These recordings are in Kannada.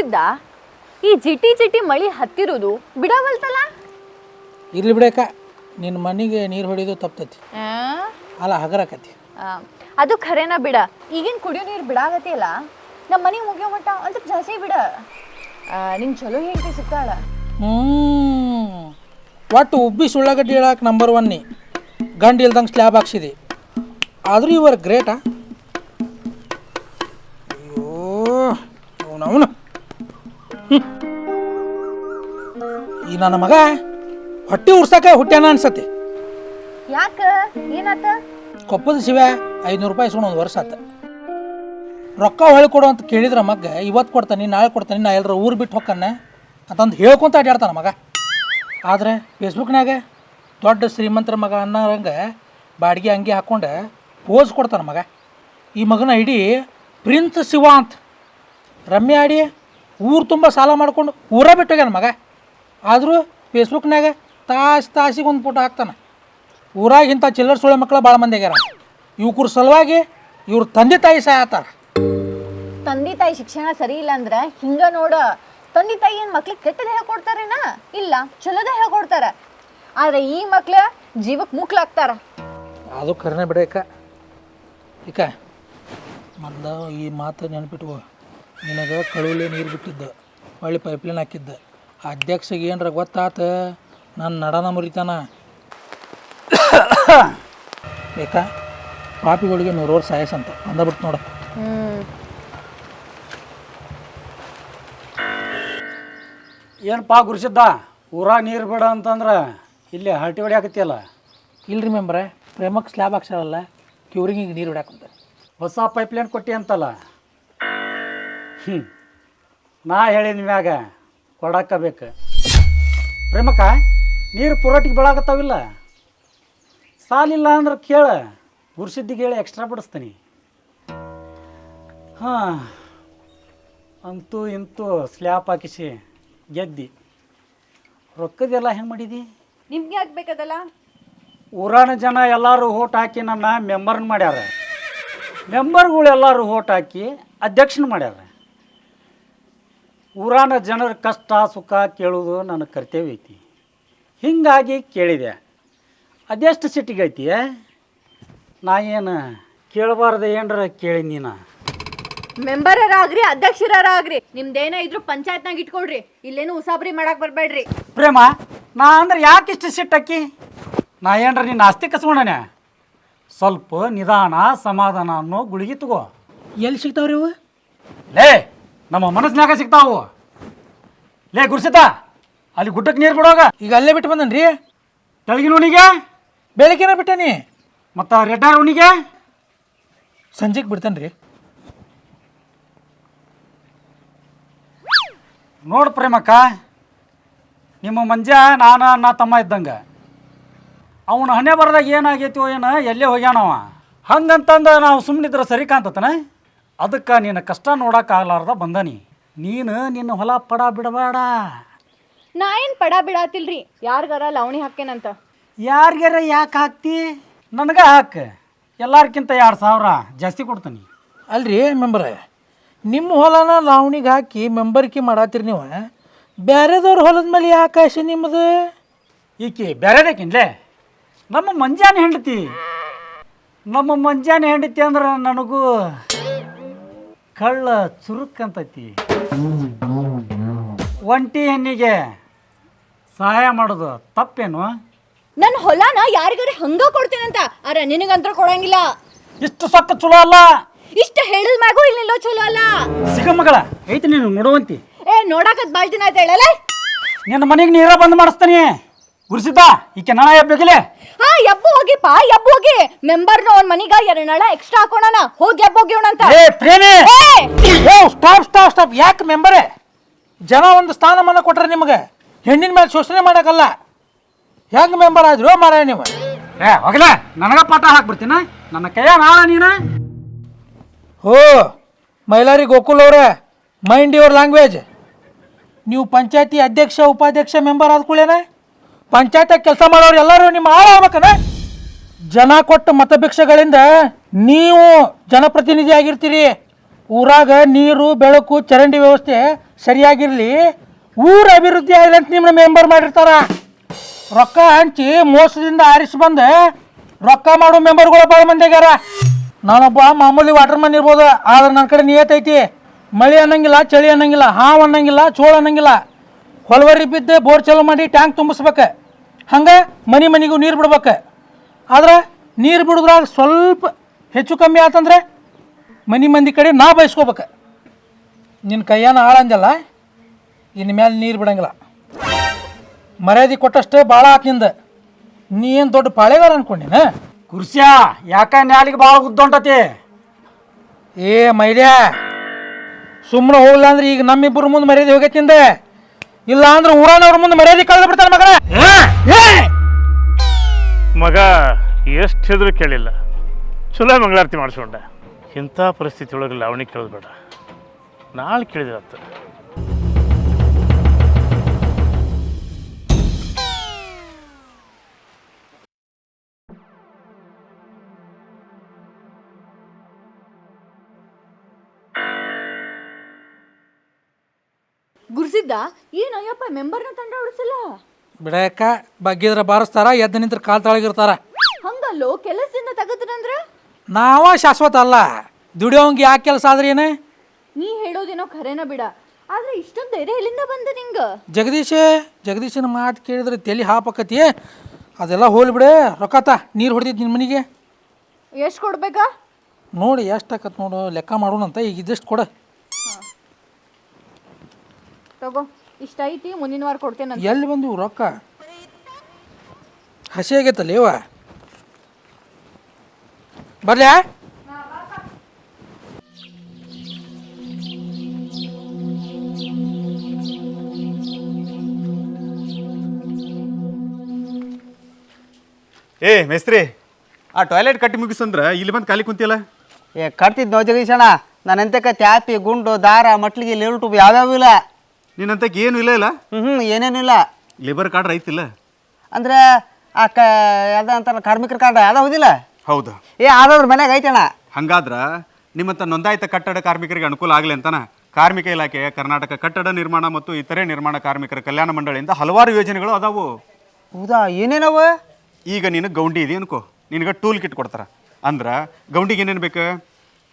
ಗುರ್ಸಿದ್ದ ಈ ಜಿಟಿ ಜಿಟಿ ಮಳಿ ಹತ್ತಿರೋದು ಬಿಡವಲ್ತಲ್ಲ ಇರ್ಲಿ ಬಿಡಕ ನಿನ್ನ ಮನೆಗೆ ನೀರು ಹೊಡಿಯೋದು ತಪ್ತತಿ. ಆ? ಅಲ್ಲ ಹಗರಕತಿ. ಅದು ಖರೇನ ಬಿಡ. ಈಗಿನ ಕುಡಿಯೋ ನೀರು ಬಿಡಾಗತ್ತಿಲ್ಲ ನಮ್ಮ ಮನೆಗೆ ಮುಗಿಯೋ ಮಟ್ಟ ಒಂದ್ ಜಾಸ್ತಿ ಬಿಡ. ನಿನ್ ನಿಂಗ್ ಚಲೋ ಹೆಂಡತಿ ಸಿಗ್ತಾಳ ಹ್ಮ್. ಒಟ್ಟು ಉಬ್ಬಿ ಸುಳ್ಳಗಡ್ಡಿ ಹೇಳಕ್ಕೆ ನಂಬರ್ ಒನ್ನಿ ಗಂಡು ಇಲ್ದಂಗೆ ಸ್ಲ್ಯಾಬ್ ಹಾಕ್ಸಿದಿ. ಆದರೂ ಇವರು ಗ್ರೇಟಾ ಅಯ್ಯೋ ಅವನವನು. ಈ ನನ್ನ ಮಗ ಹೊಟ್ಟೆ ಉರ್ಸಾಕ ಹುಟ್ಟ್ಯಾನ ಅನ್ಸತ್ತೆ. ಯಾಕ? ಏನಾತ? ಕೊಪ್ಪದ ಶಿವ ಐನೂರು ರೂಪಾಯಿ ಸುಣ್ಣ ಒಂದು ವರ್ಷ ಆತ. ರೊಕ್ಕ ಹೊಳಿ ಕೊಡು ಅಂತ ಕೇಳಿದ್ರ ಮಗ ಇವತ್ತು ಕೊಡ್ತಾನೆ ನಾಳೆ ಕೊಡ್ತಾನೆ ನಾ ಎಲ್ಲರ ಊರು ಬಿಟ್ಟು ಹೊಕ್ಕನ್ನ ಅಂತಂದು ಹೇಳ್ಕೊಂತ ಅಡ್ಯಾಡ್ತಾನ ಮಗ. ಆದರೆ ಫೇಸ್ಬುಕ್ನಾಗ ದೊಡ್ಡ ಶ್ರೀಮಂತರ ಮಗ ಅನ್ನೋರಂಗೆ ಬಾಡಿಗೆ ಅಂಗಿ ಹಾಕ್ಕೊಂಡು ಪೋಸ್ ಕೊಡ್ತಾನ ಮಗ. ಈ ಮಗನ ಇಡೀ ಪ್ರಿನ್ಸ್ ಶಿವ ಅಂತ. ರಮ್ಯ ಆಡಿ ಊರು ತುಂಬ ಸಾಲ ಮಾಡ್ಕೊಂಡು ಊರ ಬಿಟ್ಟು ಹೋಗ್ಯಾನ ಮಗ. ಆದರೂ ಫೇಸ್ಬುಕ್ನಾಗ ತಾಸು ತಾಸಿಗೆ ಒಂದು ಫೋಟೋ ಹಾಕ್ತಾನೆ. ಊರಾಗ ಇಂಥ ಚಿಲ್ಲರ್ ಸುಳ್ಳೆ ಮಕ್ಕಳು ಭಾಳ ಮಂದಿ ಆಗ್ಯಾರ. ಇವ್ರ ಸಲುವಾಗಿ ಇವ್ರ ತಂದೆ ತಾಯಿ ಸಾಯತ್ತಾರ ತಂದೆ ತಾಯಿ ಶಿಕ್ಷಣ ಸರಿ ಇಲ್ಲ ಅಂದ್ರೆ ಹಿಂಗ ನೋಡ. ತಂದೆ ತಾಯಿ ಏನ್ ಮಕ್ಳಿಗೆ ಕೆಟ್ಟದ ಹೇಳ್ಕೊಡ್ತಾರೇನ? ಇಲ್ಲ ಚಲೋದ ಹೇಳ್ಕೊಡ್ತಾರ. ಆದ್ರೆ ಈ ಮಕ್ಳ ಜೀವಕ್ಕೆ ಮುಕ್ಲಾಗ್ತಾರ. ಅದು ಕರ್ನೆ ಬಿಡಕ್ಕ ಈಕ ಮಂದ ಈ ಮಾತು ನೆನ್ಪಿಟ್ಕೋ. ನಿನಗೆ ಕಳುವಲಿ ನೀರು ಬಿಟ್ಟಿದ್ದ ಹೊಳ್ಳಿ ಪೈಪ್ಲೈನ್ ಹಾಕಿದ್ದ. ಅಧ್ಯಕ್ಷಗೆ ಏನರ ಗೊತ್ತಾತ? ನನ್ನ ನಡನ ಮುರಿತಾನ. ಬೇಕಾ ಪಾಪಿಗಳಿಗೆ ನೂರು ವರ್ಷ ಆಯಸ್ ಅಂತ ಬಂದಬಿಟ್ಟು ನೋಡ. ಏನಪ್ಪಾ ಗುರುಸಿದ್ದ? ಊರಾಗ ನೀರು ಬೇಡ ಅಂತಂದ್ರೆ ಇಲ್ಲಿ ಹರಟಿ ಹೊಡಿಯಾಕತ್ತಿಯಲ್ಲ ಇಲ್ರಿ ಮೆಂಬ್ರೆ ಪ್ರೇಮಕ್ಕೆ ಸ್ಲ್ಯಾಬ್ ಹಾಕ್ಸಾರಲ್ಲ ಕ್ಯೂರಿಂಗಿಗೆ ನೀರು ಹೊಡ್ಯಾಕಂತ ಹೊಸ ಪೈಪ್ಲೈನ್ ಕೊಟ್ಟಿ ಅಂತಲ್ಲ. ಹ್ಞೂ ನಾ ಹೇಳಿದ ಮ್ಯಾಗ ಕೊಡಾಕಬೇಕು ಪ್ರೇಮಕ್ಕ ನೀರು ಪುರೋಟಿಗೆ ಬೀಳಾಕತ್ತಾವಿಲ್ಲ? ಸಾಲಿಲ್ಲ ಅಂದ್ರೆ ಕೇಳ ಗುರುಸಿದ್ದಿಗೆ ಹೇಳಿ ಎಕ್ಸ್ಟ್ರಾ ಬಿಡಿಸ್ತೀನಿ. ಹಾಂ. ಅಂತೂ ಇಂತೂ ಸ್ಲ್ಯಾಪ್ ಹಾಕಿಸಿ ಗೆದ್ದಿ. ರೊಕ್ಕದೆಲ್ಲ ಹೆಂಗೆ ಮಾಡಿದಿ? ನಿಮ್ಗೆ ಆಗ್ಬೇಕದಲ್ಲ ಊರಾನ ಜನ ಎಲ್ಲರೂ ಓಟ್ ಹಾಕಿ ನನ್ನ ಮೆಂಬರ್ನ ಮಾಡ್ಯಾರ. ಮೆಂಬರ್ಗಳು ಎಲ್ಲರೂ ಓಟ್ ಹಾಕಿ ಅಧ್ಯಕ್ಷನ ಮಾಡ್ಯಾರ. ಊರಾನ ಜನರ ಕಷ್ಟ ಸುಖ ಕೇಳೋದು ನನ್ನ ಕರ್ತವ್ಯ ಐತಿ. ಹಿಂಗಾಗಿ ಕೇಳಿದೆ. ಅದೆಷ್ಟು ಸಿಟ್ಟಿಗೆ ಐತಿ? ನಾ ಏನು ಕೇಳಬಾರ್ದು ಏನರ ಕೇಳಿ ನೀನು? ಮೆಂಬರರಾಗ್ರಿ ಅಧ್ಯಕ್ಷರಾಗ್ರಿ ನಿಮ್ದೇನ ಇದ್ರು ಪಂಚಾಯತ್ನಾಗ ಇಟ್ಕೊಳ್ರಿ ಇಲ್ಲೇನು ಉಸಾಬ್ರಿ ಮಾಡಕ್ ಬರ್ಬೇಡ್ರಿ ಪ್ರೇಮ ನಾ ಅಂದ್ರೆ ಯಾಕೆ ಇಷ್ಟು ಸಿಟ್ಟಕ್ಕಿ ನಾ ಏನ್ರ ನಿನ್ನ ಆಸ್ತಿ ಕಸ್ಕೊಂಡನೆ? ಸ್ವಲ್ಪ ನಿಧಾನ ಸಮಾಧಾನ ಅನ್ನೋ ಗುಳಿಗೆ ತಗೋ. ಎಲ್ಲಿ ಸಿಗ್ತಾವ್ರಿ ಇವು? ಲೇ ನಮ್ಮ ಮನಸ್ಸಿನಾಗ ಸಿಗ್ತಾವು. ಲೇ ಗುರ್ಸಿತ ಅಲ್ಲಿ ಗುಡ್ಡಕ್ಕೆ ನೀರು ಬಿಡೋಗ. ಈಗ ಅಲ್ಲೇ ಬಿಟ್ಟು ಬಂದನ್ರಿ? ತೆಳಗಿನ ಉಣಿಗೆ ಬೆಳಗ್ಗೆನ ಬಿಟ್ಟೇನಿ ಮತ್ತು ರೆಡ್ಡಾರ್ ಉಣಿಗೆ ಸಂಜೆಗೆ ಬಿಡ್ತೇನೆ ರೀ ನೋಡು ಪ್ರೇಮಕ್ಕ ನಿಮ್ಮ ಮಂಜ ನಾನು ಅಣ್ಣ ತಮ್ಮ ಇದ್ದಂಗೆ. ಅವನ ಹಣೆ ಬರದಾಗ ಏನಾಗೈತಿ ಏನೋ ಎಲ್ಲೇ ಹೋಗ್ಯಾನವ. ಹಂಗಂತಂದು ನಾವು ಸುಮ್ಮನಿದ್ರೆ ಸರಿ ಕಾಣ್ತತನ? ಅದಕ್ಕೆ ನಿನ್ನ ಕಷ್ಟ ನೋಡೋಕ್ಕಾಗಲಾರ್ದ ಬಂದನಿ. ನೀನು ನಿನ್ನ ಹೊಲ ಪಡ ಬಿಡಬೇಡ. ನಾ ಏನು ಪಡ ಬಿಡಾತಿಲ್ರಿ? ಯಾರಿಗಾರ ಲವಣಿ ಹಾಕೇನಂತ ಯಾರಿಗಾರ ಯಾಕೆ ಹಾಕ್ತಿ? ನನಗೆ ಹಾಕು. ಎಲ್ಲಾರ್ಕಿಂತ ಎರಡು ಸಾವಿರ ಜಾಸ್ತಿ ಕೊಡ್ತೀನಿ. ಅಲ್ರಿ ಮೆಂಬರ ನಿಮ್ಮ ಹೊಲನ ಲಾವಣಿಗೆ ಹಾಕಿ ಮೆಂಬರ್ಕಿ ಮಾಡತ್ತೀರಿ ನೀವು ಬೇರೆದವ್ರ ಹೊಲದ ಮೇಲೆ ಯಾಕೆ ಆಸೆ ನಿಮ್ಮದು ಈಕೆ ಬೇರೆದಕ್ಕಿನ್ಲೇ ನಮ್ಮ ಮಂಜಾನೆ ಹೆಂಡತಿ. ನಮ್ಮ ಮಂಜಾನ ಹೆಂಡತಿ ಅಂದ್ರೆ ನನಗೂ ಕಳ್ಳ ಚುರುಕಂತೈತಿ. ಒಂಟಿ ಹೆಣ್ಣಿಗೆ ಸಹಾಯ ಮಾಡೋದು ತಪ್ಪೇನು? ನನ್ನ ಹೊಲನ ಯಾರಿಗಾರ ಹಂಗ ಕೊಡ್ತೀನಂತ ಅರ ನಿನಗಂತ್ರ ಕೊಡಂಗಿಲ್ಲ. ಇಷ್ಟು ಸಕ್ಕ ಚಲೋ ಅಲ್ಲ? ಇಷ್ಟ ಹೇಳಿದ ಮ್ಯಾಗೂ ಇಲ್ಲಿಲ್ಲೋ ಚಲೋ ಅಲ್ಲ. ಸಿಗ ಮಗಳ ಐತಿ ನೀನು ನೋಡುವಂತಿ. ಏ ನೋಡಾಕತ್ ಬಾಳ್ ದಿನ ಆಯ್ತು ಹೇಳಲ್ಲ ನಿನ್ನ ಮನೆಗೆ ನೀರ ಬಂದ್ ಮಾಡಿಸ್ತಾನೆ. ಗುರುಸಿದ್ದ ಈಕೆ ನಳ ಎಬ್ಬೇಕಿಲೆ? ಹಾ ಎಬ್ಬು ಹೋಗಿ ಪಾ ಎಬ್ಬು ಹೋಗಿ. ಮೆಂಬರ್ನ ಅವ್ನ ಮನಿಗ ಎರಡು ನಳ ಎಕ್ಸ್ಟ್ರಾ ಹಾಕೋಣ ಹೋಗಿ ಎಬ್ಬು ಹೋಗಿ ಅಂತ ಏ ಪ್ರೇಮಿ! ಓ ಸ್ಟಾಪ್ ಸ್ಟಾಪ್ ಸ್ಟಾಪ್ ಯಾಕೆ ಮೆಂಬರೇ? ಜನ ಒಂದು ಸ್ಥಾನಮಾನ ಕೊಟ್ರೆ ನಿಮಗೆ. ಹೆಣ್ಣಿನ ಮೇಲೆ ಶೋಷಣೆ ಮಾಡಕಲ್ಲ ಹೆಂಗ್ ಮೆಂಬರ್ ಆದ್ರು ಮಾರ ನೀವು. ಏ ಹೋಗಲ ನನಗ ಪಾಠ ಹಾಕ್ಬಿಡ್ತೀನ? ನನ್ನ ಕೈಯ ನಾಳ ನೀನು? ಹೋ ಮೈಲಾರಿ ಗೋಕುಲ್ ಅವರೇ ಮೈಂಡ್ ಯುವರ್ ಲ್ಯಾಂಗ್ವೇಜ್ ನೀವು ಪಂಚಾಯತಿ ಅಧ್ಯಕ್ಷ ಉಪಾಧ್ಯಕ್ಷ ಮೆಂಬರ್ ಆದ್ಕೊಳ್ಳೇನೆ ಪಂಚಾಯತ್ ಕೆಲಸ ಮಾಡೋರು ಎಲ್ಲರೂ ನಿಮ್ಮ ಆಗ್ಬೇಕನ ಜನ ಕೊಟ್ಟ ಮತಭಿಕ್ಷೆಗಳಿಂದ ನೀವು ಜನಪ್ರತಿನಿಧಿ ಆಗಿರ್ತೀರಿ. ಊರಾಗ ನೀರು, ಬೆಳಕು, ಚರಂಡಿ ವ್ಯವಸ್ಥೆ ಸರಿಯಾಗಿರಲಿ. ಊರ ಅಭಿವೃದ್ಧಿ ಆಗಲಿ ಅಂತ ನಿಮ್ಮನ್ನ ಮೆಂಬರ್ ಮಾಡಿರ್ತಾರ. ರೊಕ್ಕ ಹಂಚಿ ಮೋಸದಿಂದ ಆರಿಸಿ ಬಂದು ರೊಕ್ಕ ಮಾಡೋ ಮೆಂಬರ್ಗಳು ಭಾಳ ಮಂದಿ ಆಗ್ಯಾರ. ನಾನೊಬ್ಬ ಮಾಮೂಲಿ ವಾಟರ್ ಮನ್ ಇರ್ಬೋದು, ಆದ್ರೆ ನನ್ನ ಕಡೆ ನಿಯತ್ ಐತಿ. ಮಳೆ ಅನ್ನಂಗಿಲ್ಲ, ಚಳಿ ಅನ್ನಂಗಿಲ್ಲ, ಹಾವು ಅನ್ನಂಗಿಲ್ಲ, ಚೋಳ ಅನ್ನಂಗಿಲ್ಲ. ಹೊಲವರಿ ಬಿದ್ದು ಬೋರ್ ಚಾಲು ಮಾಡಿ ಟ್ಯಾಂಕ್ ತುಂಬಿಸ್ಬೇಕು. ಹಂಗೆ ಮನೆ ಮನೆಗೂ ನೀರು ಬಿಡ್ಬೇಕು. ಆದ್ರೆ ನೀರು ಬಿಡುದ್ರಾಗ ಸ್ವಲ್ಪ ಹೆಚ್ಚು ಕಮ್ಮಿ ಆತಂದ್ರೆ ಮನೆ ಮಂದಿ ಕಡೆ ನಾ ಬಯಸ್ಕೋಬೇಕು ನಿನ್ನ ಕೈಯಾನ ಆಳಂದಲ್ಲ ಇನ್ನು ಮೇಲೆ ನೀರು ಬಿಡಂಗಿಲ್ಲ. ಮರ್ಯಾದೆ ಕೊಟ್ಟಷ್ಟೇ ಭಾಳ ಆಕಿಂದ ನೀ ಏನು ದೊಡ್ಡ ಪಾಳೆಗಾರ ಅನ್ಕೊಂಡಿನ? ಕುರ್ಸ್ಯಾ ಯಾಕ ನ್ಯಾಲಿಗೆ ಭಾಳ ಉದ್ದೊಂಟತಿ ಏ ಮೈದ್ಯಾ ಸುಮ್ಮನೆ ಹೋಗ್ಲ ಅಂದ್ರೆ ಈಗ ನಮ್ಮಿಬ್ಬರು ಮುಂದೆ ಮರ್ಯಾದೆ ಹೋಗೈತಿ ನಿಂದ? ಇಲ್ಲ ಅಂದ್ರೆ ಊರನವ್ರ ಮುಂದೆ ಮರ್ಯಾದೆ ಕಳೆದು ಬಿಡ್ತಾರೆ ಮಗನ. ಮಗ ಎಷ್ಟು ಹೇಳಿದ್ರು ಕೇಳಿಲ್ಲ. ಚಲೋ ಮಂಗಳಾರತಿ ಮಾಡಿಸ್ಕೊಂಡೆ. ಇಂಥ ಪರಿಸ್ಥಿತಿ ಒಳಗೆ ಲಾವಣಿ ಕೇಳೋದು ಬೇಡ. ನಾಳೆ ಕೇಳಿದ್ರತ್ತ ಗುರ್ಸಿದ್ದ? ಏನು ಅಯ್ಯಪ್ಪ ಮೆಂಬರ್ನ ತಂಡ ಉಳಿಸಿಲ್ಲ ಬಿಡಕ್ಕ ಬಗ್ಗಿದ್ರ ಬಾರಿಸ್ತಾರ ಎದ್ದು ನಿಂತ್ರ ಕಾಲ್ ತಳಗಿರ್ತಾರ. ಹಂಗಲ್ಲೋ ಕೆಲಸದಿಂದ ತಗದ್ರಂದ್ರ? ನಾವ ಶಾಶ್ವತ ಅಲ್ಲ. ದುಡಿಯೋಂಗೆ ಯಾಕೆ ಕೆಲಸ ಆದ್ರೆ ಏನು? ನೀ ಹೇಳೋದೇನೋ ಖರೇನ ಬಿಡ. ಆದ್ರೆ ಇಷ್ಟೊಂದು ಧೈರ್ಯ ಎಲ್ಲಿಂದ ಬಂದ ನಿಂಗ? ಜಗದೀಶ ಜಗದೀಶನ ಮಾತು ಕೇಳಿದ್ರೆ ತಲೆ ಹಾಪಕತಿ. ಅದೆಲ್ಲ ಹೋಲಿ ಬಿಡೆ ರೊಕ್ಕತ ನೀರು ಹೊಡೆದಿದ್ದು ನಿನ್ನ ಮನೆಗೆ. ಎಷ್ಟು ಕೊಡ್ಬೇಕಾ? ನೋಡಿ ಎಷ್ಟು ಆಕತ್ ನೋಡು ಲೆಕ್ಕ ಮಾಡೋಣಂತ ಈಗ ಇದಿಷ್ಟು ಕೊಡ. ತಗೋ. ಇಷ್ಟ ಐತಿ ಮುಂದಿನ ವಾರ ಕೊಡ್ತೇನೆ ಎಲ್ಲಿ ಬಂದಿವು ರೊಕ್ಕ? ಹಸಿ ಆಗೈತಲ್ಲ ಇವ? ಬರ್ಲ್ಯಾ ಏ ಮೇಸ್ತ್ರಿ ಆ ಟಾಯ್ಲೆಟ್ ಕಟ್ಟಿ ಮುಗಿಸಂದ್ರ ಇಲ್ಲಿ ಬಂದು ಖಾಲಿ ಕುಂತಿಲ್ಲ ಏ ಕಟ್ತಿದ್ ನೋ ಜಗದೀಶಣ್ಣ. ನನ್ನಂತಕ ತ್ಯಾಪಿ ಗುಂಡು ದಾರ ಮಟ್ಲಿಗೆ ಲೇಲ್ಟು ಯಾವ್ಯಾವ ಇಲ್ಲ. ನಿನ್ನಂತ ಏನು ಇಲ್ಲ ಇಲ್ಲ? ಹ್ಞೂ ಏನೇನಿಲ್ಲ ಲೇಬರ್ ಕಾರ್ಡ್ ರೈತಿಲ್ಲ? ಅಂದ್ರೆ ಆ ಕ ಯಾವ್ದ ಕಾರ್ಮಿಕರ ಕಾರ್ಡ್ ಅದ ಹೌದಿಲ್ಲ? ಹೌದು. ಏ ಆದ್ರ ಮನ್ಯಾಗ ಐತಣ್ಣ. ಹಂಗಾದ್ರ ನಿಮ್ಮಂತ ನೋಂದಾಯಿತ ಕಟ್ಟಡ ಕಾರ್ಮಿಕರಿಗೆ ಅನುಕೂಲ ಆಗಲಿ ಅಂತನ? ಕಾರ್ಮಿಕ ಇಲಾಖೆ ಕರ್ನಾಟಕ ಕಟ್ಟಡ ನಿರ್ಮಾಣ ಮತ್ತು ಇತರೆ ನಿರ್ಮಾಣ ಕಾರ್ಮಿಕರ ಕಲ್ಯಾಣ ಮಂಡಳಿಯಿಂದ ಹಲವಾರು ಯೋಜನೆಗಳು ಅದಾವು. ಹೌದಾ? ಏನೇನವ? ಈಗ ನೀನು ಗೌಂಡಿ ಇದೆ ಅನ್ಕೋ. ನಿನಗೆ ಟೂಲ್ ಕಿಟ್ ಕೊಡ್ತಾರ. ಅಂದ್ರೆ ಗೌಂಡಿಗೆ ಏನೇನು ಬೇಕು?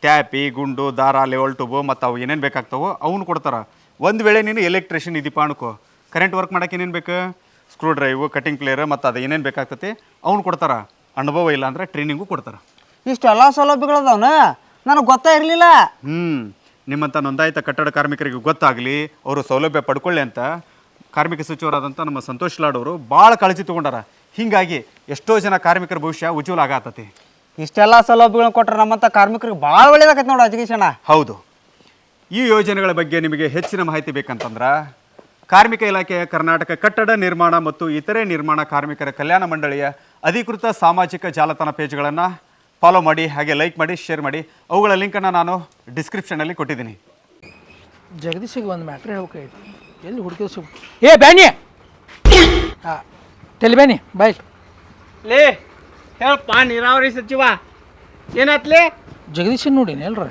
ಟ್ಯಾಪಿ ಗುಂಡು ದಾರ ಲೆವಲ್ ಟೂಬು ಮತ್ತು ಅವು ಏನೇನು ಬೇಕಾಗ್ತಾವೋ ಅವನು ಕೊಡ್ತಾರ. ಒಂದು ವೇಳೆ ನೀನು ಎಲೆಕ್ಟ್ರಿಷಿಯನ್ ಇದೀಪ ಅನ್ಕೋ ಕರೆಂಟ್ ವರ್ಕ್ ಮಾಡೋಕೆ ಏನೇನು ಬೇಕು? ಸ್ಕ್ರೂ ಡ್ರೈವು ಕಟಿಂಗ್ ಪ್ಲೇಯರ್ ಮತ್ತು ಅದು ಏನೇನು ಬೇಕಾಗ್ತತಿ ಅವ್ನು ಕೊಡ್ತಾರ. ಅನುಭವ ಇಲ್ಲ ಅಂದ್ರೆ ಟ್ರೈನಿಂಗು ಕೊಡ್ತಾರೆ. ಇಷ್ಟೆಲ್ಲ ಸೌಲಭ್ಯಗಳದವನ ನನಗೆ ಗೊತ್ತಾ ಇರಲಿಲ್ಲ. ಹ್ಞೂ ನಿಮ್ಮಂಥ ನೋಂದಾಯಿತ ಕಟ್ಟಡ ಕಾರ್ಮಿಕರಿಗೆ ಗೊತ್ತಾಗಲಿ ಅವರು ಸೌಲಭ್ಯ ಪಡ್ಕೊಳ್ಳಿ ಅಂತ ಕಾರ್ಮಿಕ ಸಚಿವರಾದಂಥ ನಮ್ಮ ಸಂತೋಷ್ ಲಾಡ್ ಅವರು ಭಾಳ ಕಾಳಜಿ ತೊಗೊಂಡಾರ. ಹೀಗಾಗಿ ಎಷ್ಟೋ ಜನ ಕಾರ್ಮಿಕರ ಭವಿಷ್ಯ ಉಜ್ವಲ ಆಗತ್ತತಿ ಇಷ್ಟೆಲ್ಲ ಸೌಲಭ್ಯಗಳನ್ನ ಕೊಟ್ಟರೆ ನಮ್ಮಂಥ ಕಾರ್ಮಿಕರಿಗೆ ಭಾಳ ಒಳ್ಳೇದಾಗತ್ತೆ ನೋಡು ಜಗದೀಶಣ್ಣ ಹೌದು. ಈ ಯೋಜನೆಗಳ ಬಗ್ಗೆ ನಿಮಗೆ ಹೆಚ್ಚಿನ ಮಾಹಿತಿ ಬೇಕಂತಂದ್ರೆ ಕಾರ್ಮಿಕ ಇಲಾಖೆಯ ಕರ್ನಾಟಕ ಕಟ್ಟಡ ನಿರ್ಮಾಣ ಮತ್ತು ಇತರೆ ನಿರ್ಮಾಣ ಕಾರ್ಮಿಕರ ಕಲ್ಯಾಣ ಮಂಡಳಿಯ ಅಧಿಕೃತ ಸಾಮಾಜಿಕ ಜಾಲತಾಣ ಪೇಜ್ಗಳನ್ನು ಫಾಲೋ ಮಾಡಿ ಹಾಗೆ ಲೈಕ್ ಮಾಡಿ ಶೇರ್ ಮಾಡಿ. ಅವುಗಳ ಲಿಂಕನ್ನು ನಾನು ಡಿಸ್ಕ್ರಿಪ್ಷನಲ್ಲಿ ಕೊಟ್ಟಿದ್ದೀನಿ. ಜಗದೀಶಿಗೆ ಒಂದು ಮ್ಯಾಟ್ರ್ ಹೇಳ್ಬೇಕಾಯ್ತು ಎಲ್ಲಿ ಹುಡುಕಿ ಸಿಗ್ ಏ ಬ್ಯಾನಿ! ಹಾಂ ತೆಲಿ ಬ್ಯಾನಿ ಬಾಯ್. ಲೇ ಹೇಳಪ್ಪ ನೀರಾವರಿ ಸಚಿವ. ಏನಾತ್ಲೇ? ಜಗದೀಶನ್ ನೋಡಿನಿ ಎಲ್ರ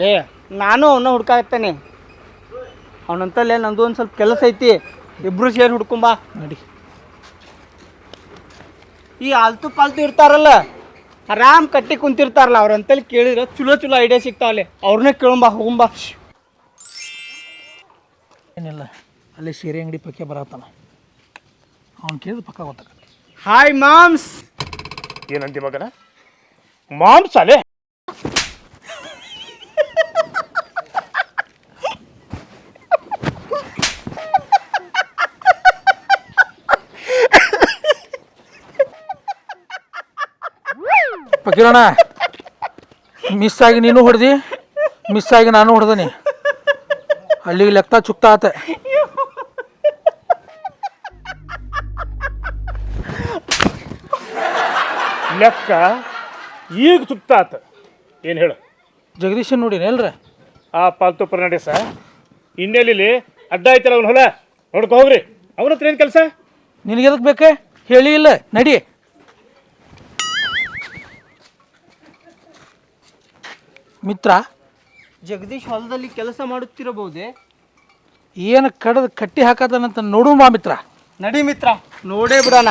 ಲೇ ನಾನು ಅವನ್ನ ಹುಡ್ಕಾಗತ್ತಾನೆ ಅವನಂತಲ್ಲೇ ನಂದು ಒಂದು ಸ್ವಲ್ಪ ಕೆಲಸ ಐತಿ. ಇಬ್ರು ಸೇರಿ ಹುಡ್ಕೊಂಬಾ ನೋಡಿ. ಈ ಆಲ್ತು ಪಾಲ್ತು ಇರ್ತಾರಲ್ಲ ಆರಾಮ್ ಕಟ್ಟಿ ಕುಂತಿರ್ತಾರಲ್ಲ ಅವ್ರಂತಲ್ಲಿ ಕೇಳಿದ್ರೆ ಚಲೋ ಚಲೋ ಐಡಿಯಾ ಸಿಗ್ತಾವಲ್ಲಿ. ಅವ್ರನ್ನೇ ಕೇಳಂಬಾ ಹೋಗಂಬಾ ಏನಿಲ್ಲ ಅಲ್ಲಿ ಸೀರೆ ಅಂಗಡಿ ಪಕ್ಕ ಬರತ್ತಾನ. ಅವ್ನು ಕೇಳಿದ ಪಕ್ಕ ಗೊತ್ತಾಗ ಹಾಯ್ ಮಾಮ್ಸ್ ಏನಂತಿ ಮಗನ? ಮಾಂಸಾಲೆ? ಪಕೀರಣ್ಣ ಮಿಸ್ ಆಗಿ ನೀನು ಹೊಡೆದಿ? ಮಿಸ್ ಆಗಿ ನಾನು ಹೊಡೆದನಿ. ಅಲ್ಲಿಗೆ ಲೆಕ್ಕ ಚುಕ್ತ ಆತ. ಲೆಕ್ಕ ಈಗ ಸುತ್ತಾತ ಏನು ಹೇಳು? ಜಗದೀಶನ್ ನೋಡಿನಿ ಎಲ್ರ ಆ ಪಾಲ್ತು ಸರ್ ಇನ್ನೆಲ್ಲಿ ಅಡ್ಡ ಐತಲ್ಲ ಅವ್ನ ಹೊಲ? ನೋಡ್ಕೊ ಹೋಗ್ರಿ. ಅವನ ಹತ್ರ ಏನು ಕೆಲಸ? ನಿನಗೆ ಎದಕ್ಕೆ ಬೇಕೆ? ಹೇಳಿ ಇಲ್ಲ ನಡಿ. ಮಿತ್ರ ಜಗದೀಶ್ ಹೊಲದಲ್ಲಿ ಕೆಲಸ ಮಾಡುತ್ತಿರಬಹುದೇ? ಏನು ಕಡದು ಕಟ್ಟಿ ಹಾಕದನಂತ ನೋಡು ಬಾ ಮಿತ್ರ. ನಡಿ ಮಿತ್ರ ನೋಡೇ ಬಿಡೋಣ.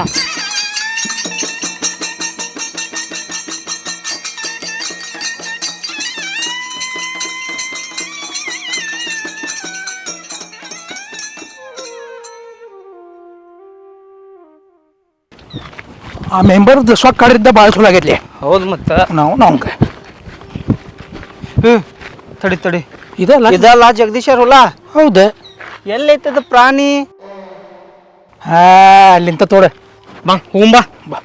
ಆ ಮೆಂಬರ್ದು ಸೊಕ್ಕ ಕಡಿದ್ದ ಭಾಳ ಚಲೋ ಆಗೈತಿ ಹೌದು ಮತ್ತೆ ನಾವು ನಮ್ಗೆ ತಡಿ ತಡಿ. ಇದಲ್ಲ ಇದಲ್ಲ ಜಗದೀಶರ್ ಹುಲ್ಲ ಹೌದು. ಎಲ್ಲೈತದ ಪ್ರಾಣಿ? ಹಾ ಅಲ್ಲಿಂತ ತೋಡ. ಬಾ ಹೋಂಬಾ ಬಾ.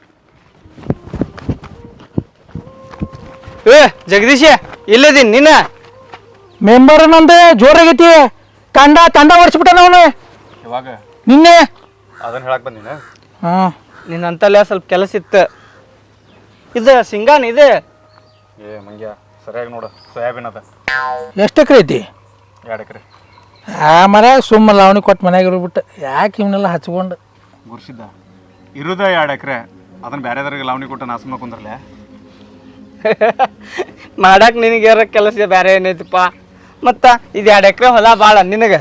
ಏ ಜಗದೀಶ ಇಲ್ಲದೀನಿ ನಿನ್ನ? ಮೆಂಬರ್ ನಂದು ಜೋರಾಗೈತಿ. ತಂಡ ತಂಡ ಓಡಿಸ್ಬಿಟ್ಟ ಅವನು. ಇವಾಗ ನಿನ್ನೆ. ಅದನ್ನ ಹೇಳಕ್ ಬಂದಿನ ಹಾ. ನಿನ್ನಂತಲ್ಲೇ ಸ್ವಲ್ಪ ಕೆಲಸ ಇತ್ತು. ಇದು ಸಿಂಗಾನ್ ಇದೆ? ಏ ಮಂಗ್ಯ. ಸರಿಯಾಗಿ ನೋಡು ಸೋಯಾಬೀನ್ ಅದ. ಎಷ್ಟು ಎಕರೆ ಐತಿ? ಎರಡು ಎಕರೆ. ಆ ಮರ ಸುಮ್ಮ ಲಾವಣಿ ಕೊಟ್ಟು ಮನ್ಯಾಗ ಇರ್ಬಿಟ್ಟು ಯಾಕೆ ಇವನ್ನೆಲ್ಲ ಹಚ್ಕೊಂಡು? ಗುರ್ಸಿದ್ದ. ಇರುದ ಎರಡು ಎಕರೆ ಅದನ್ನ ಬೇರೆದವ್ರಿಗೆ ಲಾವಣಿ ಕೊಟ್ಟು ನಾ ಸುಮ್ಮನೆ ಕುಂದ್ರಲೆ. ಮಾಡಕ್ ನಿನಗೆ ಯಾರ ಕೆಲಸ ಬೇರೆ ಏನೈತಿಪ್ಪ? ಮತ್ತು ಇದು ಎರಡು ಎಕರೆ ಹೊಲ ಭಾಳ ನಿನಗೆ?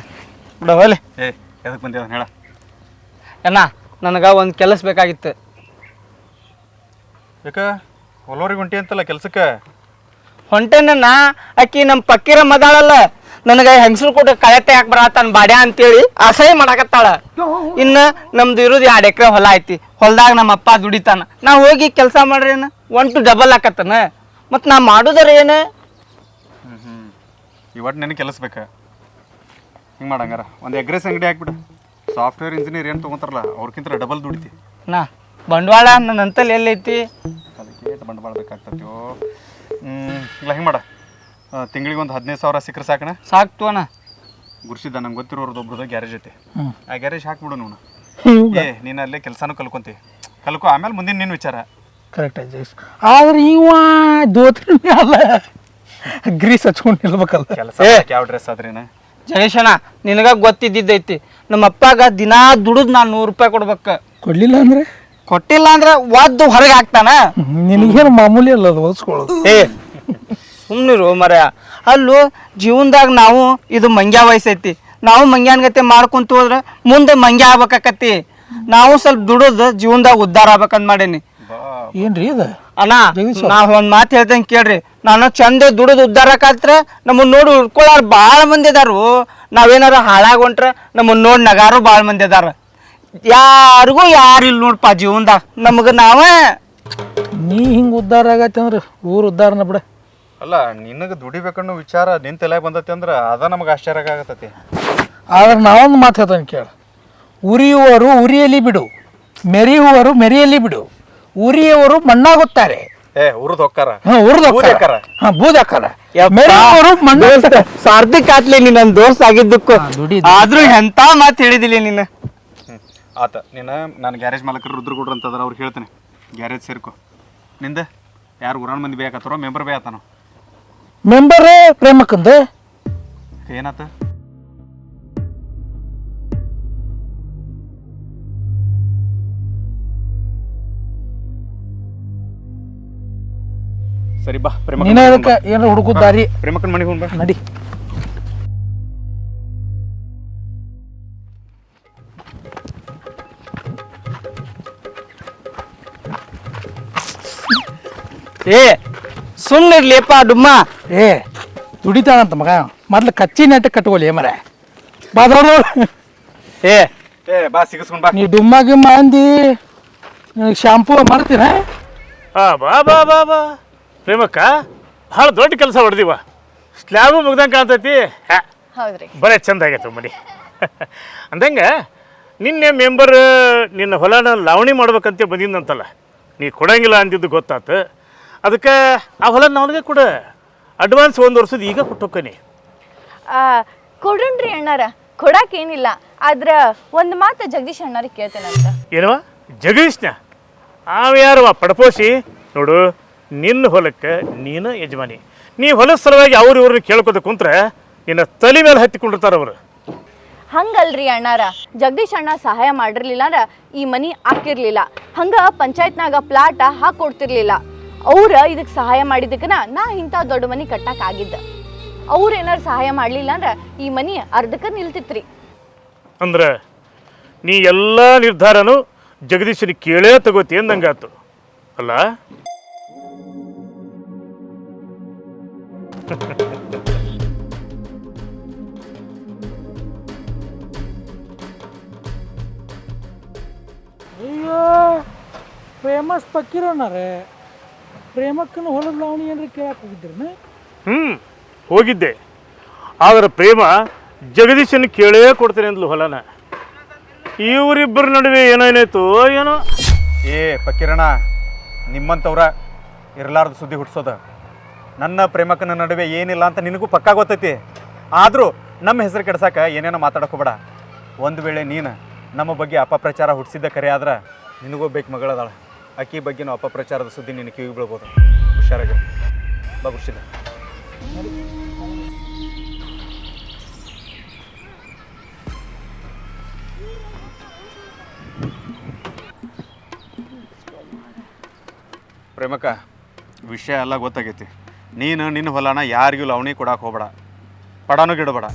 ಬಿಡ ಹೊಲೆ ಏ ಎದಕ್ಕೆ ಬಂದಿ ಅದನ್ನ ಹೇಳ. ಅಣ್ಣ ನನಗೆ ಒಂದು ಕೆಲಸ ಬೇಕಾಗಿತ್ತು. ಯಾಕ? ಹೊಲೋರಿಗೆ ಹೊಂಟಿ ಅಂತಲ್ಲ ಕೆಲ್ಸಕ್ಕೆ? ಹೊಂಟೆನ ಆಕಿ ನಮ್ಮ ಪಕ್ಕಿರ ಮದಾಳಲ್ಲ. ನನಗೆ ಹೆಂಗಸ್ರು ಕೊಟ್ಟು ಕಳೆತ ಯಾಕೆ ಬರತ್ತಾನ ಬಾಡ್ಯ ಅಂತೇಳಿ ಅಸಹ್ಯ ಮಾಡಾಕತ್ತಾಳ. ಇನ್ನ ನಮ್ದು ಇರೋದು ಎರಡು ಎಕರೆ ಹೊಲ ಐತಿ. ಹೊಲ್ದಾಗ ನಮ್ಮ ಅಪ್ಪ ದುಡಿತಾನ. ನಾ ಹೋಗಿ ಕೆಲಸ ಮಾಡ್ರೇನ ಒನ್ ಟು ಡಬಲ್ ಆಕತ್ತನ. ಮತ್ತು ನಾ ಮಾಡೋದರ ಏನು? ಇವತ್ತು ನನಗೆ ಕೆಲಸ ಬೇಕಾ ಹಿಂಗೆ ಮಾಡಂಗಾರ ಒಂದು ಎಗ್ರೆಸ್ ಅಂಗಡಿ ಹಾಕ್ಬಿಡು. ಸಾಫ್ಟ್ವೇರ್ ಇಂಜಿನಿಯರ್ ಏನು ತೊಗೊಂತಾರಲ್ಲ ಅವ್ರಕ್ಕಿಂತ ಡಬಲ್ ದುಡಿತಿ. ನಾ ಬಂಡವಾಳ ನನ್ನ ಅಂತಲ್ಲಿ ಎಲ್ಲೈತಿ? ಅದಕ್ಕೆ ಬಂಡವಾಳ ಬೇಕಾಗ್ತೈತೋ ಹ್ಞೂ ಇಲ್ಲ ಹಿಂಗೆ ಮಾಡ? ತಿಂಗಳಿಗೆ ಒಂದು ಹದಿನೈದು ಸಾವಿರ ಸಿಕ್ಕರೆ ಸಾಕಣ. ಸಾಕ್ತು ಅಣ್ಣ. ಗುರ್ಸಿದ್ದ ನಂಗೆ ಗೊತ್ತಿರೋರ್ದು ಒಬ್ರದ್ದು ಗ್ಯಾರೇಜ್ ಐತಿ. ಆ ಗ್ಯಾರೇಜ್ ಹಾಕ್ಬಿಡು ನೀವು ಏ ನೀನು ಅಲ್ಲೇ ಕೆಲಸನೂ ಕಲ್ಕೊಂತಿ. ಕಲ್ಕೊ ಆಮೇಲೆ ಮುಂದಿನ ನಿನ್ನ ವಿಚಾರ. ಕರೆಕ್ಟ್ ಆಯ್ತು ಆದ್ರೆ ಇವ ದೋತ್ರಿ ಅಲ್ಲ. ಗ್ರೀಸ್ ಹಚ್ಕೊಂಡು ನಿಲ್ಬೇಕಲ್ಲ. ಕೆಲಸ ಯಾವ ಡ್ರೆಸ್ ಆದ್ರೇನ? ಜಗೇಶಣ್ಣ ನಿನಗ ಗೊತ್ತಿದ್ದೈತಿ ನಮ್ಮ ಅಪ್ಪಾಗ ದಿನಾ ದುಡಿದ್ ನಾನು ನೂರು ರೂಪಾಯಿ ಕೊಡ್ಬೇಕು. ಕೊಡ್ಲಿಲ್ಲ ಅಂದ್ರೆ? ಕೊಟ್ಟಿಲ್ಲ ಅಂದ್ರೆ ಒದ್ದು ಹೊರಗೆ ಹಾಕ್ತಾನ? ನಿನಗೇನು ಮಾಮೂಲಿ ಅಲ್ಲ ಅದು ಓದಿಸ್ಕೊಳ್ಳೋದು ಏ ಸುಮ್ಮನಿರು ಮರ ಅಲ್ಲೂ ಜೀವನದಾಗ ನಾವು ಇದು ಮಂಗ್ಯ ವಯಸ್ಸೈತಿ. ನಾವು ಮಂಗ್ಯಾನ್ ಗತೆ ಮಾಡ್ಕೊಂತ ಹೋದ್ರೆ ಮುಂದೆ ಮಂಗ್ಯ ಆಗ್ಬೇಕಾಕತಿ ನಾವು ಸ್ವಲ್ಪ ದುಡಿದು ಜೀವನದಾಗ ಉದ್ಧಾರ ಆಗ್ಬೇಕಂತ ಮಾಡೇನಿ. ಏನ್ರಿ ಇದು? ಅಣ್ಣ ನಾವು ಒಂದ್ ಮಾತು ಹೇಳ್ತೇನೆ ಕೇಳ್ರಿ. ನಾನು ಚಂದ ದುಡಿದು ಉದ್ಧಾರ ಕಾತ್ರ ನಮ್ಮನ್ನ ನೋಡಿ ಉಳ್ಕೊಳ್ಳಾರ ಭಾಳ ಮಂದಿ ಅದಾರು. ನಾವೇನಾರ ಹಾಳಾಗೊಂಟ್ರ ನಮ್ಮನ್ನ ನೋಡಿ ನಗಾರು ಭಾಳ ಮಂದಿ ಅದಾರ. ಯಾರಿಗೂ ಯಾರು ಇಲ್ಲ ನೋಡ್ಪ ಜೀವನದಾಗ. ನಮಗೆ ನಾವ ನೀ ಹಿಂಗೆ ಉದ್ಧಾರ ಆಗತ್ತೆ ಅಂದ್ರೆ ಊರು ಉದ್ಧಾರನ ಬಿಡ. ಅಲ್ಲ ನಿನಗೆ ದುಡಿಬೇಕನ್ನೋ ವಿಚಾರ ನಿನ್ ತಲೆ ಬಂದತಿ ಅಂದ್ರೆ ಅದ ನಮಗೆ ಆಶ್ಚರ್ಯ ಆಗತತಿ ಆದ್ರೆ ನಾವೊಂದು ಮಾತು ಹೇಳ್ತಾನೆ ಕೇಳ. ಉರಿಯುವರು ಉರಿಯಲ್ಲಿ ಬಿಡು. ಮೆರೆಯುವರು ಮೆರೆಯಲ್ಲಿ ಬಿಡು. ಉರಿಯುವರು ಮಣ್ಣಾಗುತ್ತಾರೆ. ಏ ಉರ್ದು ಹೊಕ್ಕಾರ. ಹಾ ಮೆರೆಯುವರು ಮಣ್ಣು ಸಾರ್ಥಕ ಆತ್ಲಿ ನಿನ್ನ ದೋಸ್ತ ದೋಸ್ತ್ ಆಗಿದ್ದಕ್ಕೂ. ದುಡಿ- ಆದ್ರೂ ಎಂತ ಮಾತು ಹೇಳಿದಿಲ್ಲ ನೀನು. ಆತ. ನೀನು ನಾನು ಗ್ಯಾರೇಜ್ ಮಾಲಕರು ರುದ್ರಗೌಡ್ರು ಅಂತಂದ್ರೆ ಅವ್ರು ಹೇಳ್ತೇನೆ. ಗ್ಯಾರೇಜ್ ಸೇರ್ಕೊ. ನಿಂದ? ಯಾರು ಉರಾಣ ಮಂದಿ ಬೇಕಾತಾರೋ ಮೆಂಬರ್ ಬೇಕಾತಾನೋ ಮೆಂಬರ್ ಪ್ರೇಮಕ್ಕಂದ ಏನಾತ? ಸರಿ ಬಾ ಪ್ರೇಮ ನೀನೇ ಹುಡುಕುದಾರಿ ಅದಕ್ಕೆ ಏನಾರ ಹುಡುಗದ ದಾರಿ? ಪ್ರೇಮಕ್ಕನ ಮನೆಗೆ ಹೋಗ್ಬಾ ನಡಿ. ಏ ಸುಮ್ಮನಿರ್ಲಿಪ್ಪ ಡುಮ್ಮ. ಏ ದುಡಿತಾನಂತ ಮಗ. ಮೊದ್ಲು ಕಚ್ಚಿ ನೆಟ್ಟ ಕಟ್ಕೊಳ್ಳಿ ಮರ. ಬಾದವ್ರು ಏ. ಏ ಬಾ ಸಿಗಿಸ್ಕೊಂಡ್ ಬಾ. ನೀ ಡುಮ್ಮ ಗಿಮ್ಮ ಅಂದಿ. ನಿನಗೆ ಶಾಂಪೂ ಮಾಡ್ತೀನ? ಆ ಬಾ ಬಾ ಬಾ ಬಾ. ಪ್ರೇಮಕ್ಕ ಭಾಳ ದೊಡ್ಡ ಕೆಲಸ ಹೊಡೆದಿವ. ಸ್ಲ್ಯಾಬು ಮುಗ್ದಂಗೆ ಕಾಣ್ತೈತಿ. ಹ್ಯಾ ಹೌದ್ರಿ. ಬರೇ ಚಂದ ಆಗೈತೆ ಮನಿ. ಅಂದಂಗೆ ನಿನ್ನೆ ಮೆಂಬರ್ ನಿನ್ನ ಹೊಲನ ಲಾವಣಿ ಮಾಡ್ಬೇಕಂತ ಬಂದಿದ್ದಂತಲ್ಲ ನೀ ಕೊಡಂಗಿಲ್ಲ ಅಂದಿದ್ದು ಗೊತ್ತಾತು. ಅದಕ್ಕೆ ಆ ಹೊಲ ನನಗೆ ಕೊಡ. ಅಡ್ವಾನ್ಸ್ ಒಂದು ವರ್ಷದ ಈಗ ಕೊಟ್ಟೋಕ್ಕನಿ. ಆ, ಅಣ್ಣಾರ ಅಣ್ಣಾರ. ಕೊಡಾಕೇನಿಲ್ಲ. ಆದ್ರೆ ಒಂದು ಮಾತು ಜಗದೀಶ್ ಅಣ್ಣಾರಿಗೆ ಕೇಳ್ತೇನಂತ. ಏನವ ಜಗದೀಶ್ನ? ಅವ ಯಾರವ ಪಡಪೋಸಿ ನೋಡು ನಿನ್ನ ಹೊಲಕ್ಕೆ ನೀನು ಯಜಮಾನಿ. ನೀ ಹೊಲದ ಸಲುವಾಗಿ ಅವ್ರು ಇವ್ರನ್ನ ಕೇಳ್ಕೊತ ಕುಂತ್ರೆ ನಿನ್ನ ತಲೆ ಮೇಲೆ ಹತ್ತಿಕೊಂಡಿರ್ತಾರ ಅವರು. ಹಂಗಲ್ರಿ ಅಣ್ಣಾರ. ಜಗದೀಶ್ ಅಣ್ಣ ಸಹಾಯ ಮಾಡಿರ್ಲಿಲ್ಲ ಅಂದ್ರ ಈ ಮನಿ ಹಾಕಿರ್ಲಿಲ್ಲ. ಹಂಗ ಪಂಚಾಯತ್ನಾಗ ಪ್ಲಾಟ ಹಾಕೊಡ್ತಿರ್ಲಿಲ್ಲ. ಅವ್ರ ಇದಕ್ಕೆ ಸಹಾಯ ಮಾಡಿದಕ್ಕನ ನಾ ಇಂಥ ದೊಡ್ಡ ಮನಿ ಕಟ್ಟಕ್ಕೆ ಆಗಿದ್ದ. ಅವ್ರು ಏನಾರು ಸಹಾಯ ಮಾಡಲಿಲ್ಲ ಅಂದ್ರೆ ಈ ಮನಿ ಅರ್ಧಕ್ಕೆ ನಿಲ್ತಿತ್ರಿ. ಅಂದ್ರೆ ನೀ ಎಲ್ಲ ನಿರ್ಧಾರನು ಜಗದೀಶನ ಕೇಳೇ ತಗೋತಿ ಅಂದಂಗಾತು ಅಲ್ಲ? ಅಯ್ಯೋ ಫೇಮಸ್ ಪಕ್ಕಿರೋನಾರೆ ಪ್ರೇಮಕ್ಕನ ಹೊಲದ ಲಾವಣಿ ಏನ್ರಿ ಕೇಳಕ್ಕೆ ಹ್ಞೂ ಹೋಗಿದ್ದೆ. ಆದ್ರೆ ಪ್ರೇಮ ಜಗದೀಶನ ಕೇಳೇ ಕೊಡ್ತೇನೆ ಅಂದ್ಲು ಹೊಲನ. ಇವರಿಬ್ಬರ ನಡುವೆ ಏನೇನಾಯ್ತು ಏನೋ? ಏ ಪಕ್ಕಿರಣ ನಿಮ್ಮಂಥವ್ರ ಇರಲಾರ್ದ ಸುದ್ದಿ ಹುಟ್ಸೋದ. ನನ್ನ ಪ್ರೇಮಕ್ಕನ ನಡುವೆ ಏನಿಲ್ಲ ಅಂತ ನಿನಗೂ ಪಕ್ಕಾ ಗೊತ್ತೈತಿ. ಆದರೂ ನಮ್ಮ ಹೆಸರು ಕೆಡ್ಸಾಕ ಏನೇನೋ ಮಾತಾಡಕೋಬೇಡ ಹೋಗ್ಬೇಡ. ಒಂದು ವೇಳೆ ನೀನು ನಮ್ಮ ಬಗ್ಗೆ ಅಪಪ್ರಚಾರ ಹುಟ್ಟಿಸಿದ್ದ ಕರೆ ಆದ್ರೆ ನಿನಗೂ ಬೇಕು ಮಗಳದಾಳ. ಅಕ್ಕಿ ಬಗ್ಗೆನೂ ಅಪಪ್ರಚಾರದ ಸುದ್ದಿ ನಿನ್ನ ಕಿವಿ ಬೀಳ್ಬೋದು. ಹುಷಾರಾಗಿ ಬಾ ಖುಷಿದ ಪ್ರೇಮಕ್ಕ ವಿಷಯ ಎಲ್ಲ ಗೊತ್ತಾಗೈತಿ. ನೀನು ನಿನ್ನ ಹೊಲನ ಯಾರಿಗೂ ಲವಣಿ ಕೊಡಕ್ಕೆ ಹೋಗ್ಬೇಡ. ಪಡಾನು ಗಿಡಬೇಡ